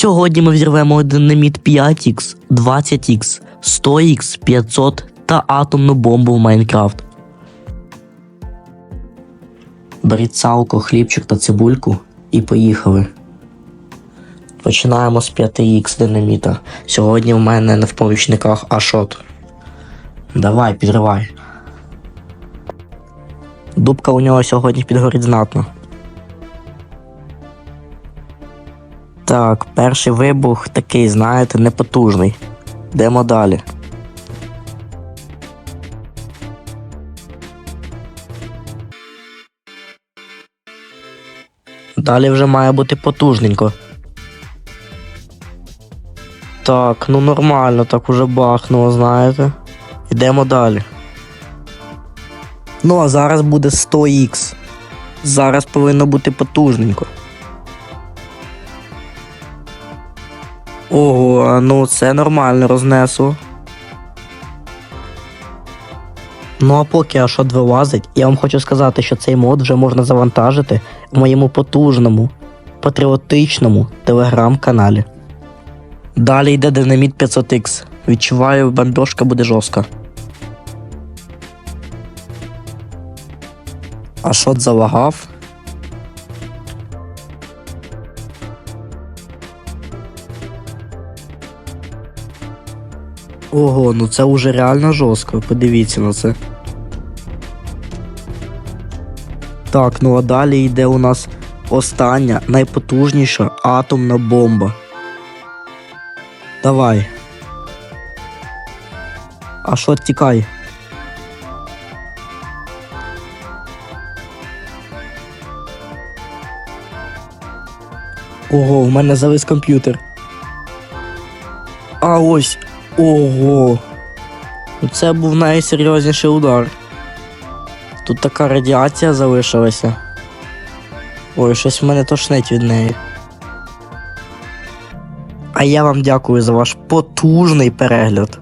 Сьогодні ми взірвемо динаміт 5х, 20х, 100х, 500 та атомну бомбу в Майнкрафт. Беріть салко, хлібчик та цибульку і поїхали. Починаємо з 5х динаміта. Сьогодні в мене не в помічниках Ашот. Давай, підривай. Дубка у нього сьогодні підгорить знатно. Так, перший вибух такий, знаєте, непотужний. Йдемо далі. Далі вже має бути потужненько. Так, ну нормально, так уже бахнуло, знаєте. Йдемо далі. Ну, а зараз буде 100х. Зараз повинно бути потужненько. Ого, ну це нормально рознесло. Ну а поки Ашот вилазить, я вам хочу сказати, що цей мод вже можна завантажити в моєму потужному, патріотичному телеграм-каналі. Далі йде динаміт 500X. Відчуваю, бомбежка буде жорстка. Ашот залагав. Ого, ну це уже реально жорстко, подивіться на це. Так, ну а далі йде у нас остання, найпотужніша атомна бомба. Давай. А що тікай? Ого, в мене завис комп'ютер. А ось. Ого. Це був найсерйозніший удар. Тут така радіація залишилася. Ой, щось в мене тошнить від неї. А я вам дякую за ваш потужний перегляд.